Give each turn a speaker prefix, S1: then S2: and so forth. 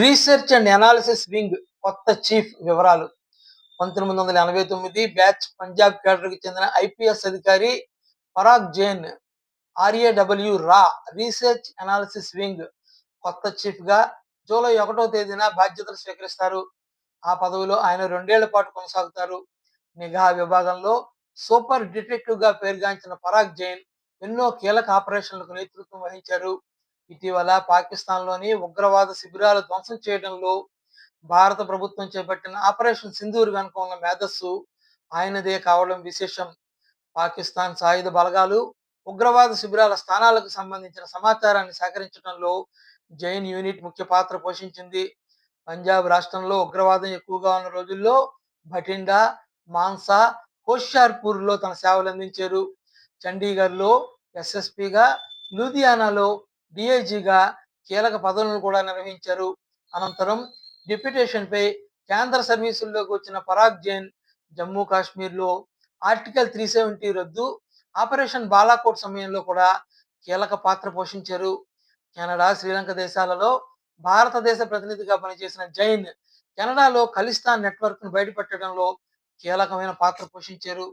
S1: Research and analysis wing కొత్త chief వివరాలు. పంతొమ్మిది వందల ఎనభై తొమ్మిది బ్యాచ్ పంజాబ్ కేడర్కి చెందిన ఐపీఎస్ అధికారి పరాగ్ జైన్ ఆర్ఏడబ్ల్యూ రా రీసెర్చ్ అనాలిసిస్ వింగ్ కొత్త చీఫ్గా జూలై ఒకటో తేదీన బాధ్యతలు స్వీకరిస్తారు. ఆ పదవిలో ఆయన రెండేళ్ళ పాటు కొనసాగుతారు. నిఘా విభాగంలో సూపర్ డిటెక్టివ్గా పేరుగాంచిన పరాగ్ జైన్ ఎన్నో కీలక ఆపరేషన్లకు నేతృత్వం వహించారు. ఇటీవల పాకిస్తాన్లోని ఉగ్రవాద శిబిరాలు ధ్వంసం చేయడంలో భారత ప్రభుత్వం చేపట్టిన ఆపరేషన్ సింధూర్ వెనుక ఉన్న మేధస్సు ఆయనదే కావడం విశేషం. పాకిస్తాన్ సాయుధ బలగాలు ఉగ్రవాద శిబిరాల స్థానాలకు సంబంధించిన సమాచారాన్ని సేకరించడంలో జైన్ యూనిట్ ముఖ్య పాత్ర పోషించింది. పంజాబ్ రాష్ట్రంలో ఉగ్రవాదం ఎక్కువగా ఉన్న రోజుల్లో భటిండా మాన్సా హోషియార్పూర్లో తన సేవలు అందించారు చండీగఢ్లో ఎస్ఎస్పిగా లూధియానాలో డిఐజీగా కీలక పదవులను కూడా నిర్వహించారు. అనంతరం డిప్యుటేషన్పై కేంద్ర సర్వీసుల్లోకి వచ్చిన పరాగ్ జైన్ జమ్మూ కాశ్మీర్లో ఆర్టికల్ త్రీ సెవెంటీ రద్దు ఆపరేషన్ బాలాకోట్ సమయంలో కూడా కీలక పాత్ర పోషించారు. కెనడా శ్రీలంక దేశాలలో భారతదేశ ప్రతినిధిగా పనిచేసిన జైన్ కెనడాలో ఖలిస్తాన్ నెట్వర్క్ను బయటపెట్టడంలో కీలకమైన పాత్ర పోషించారు.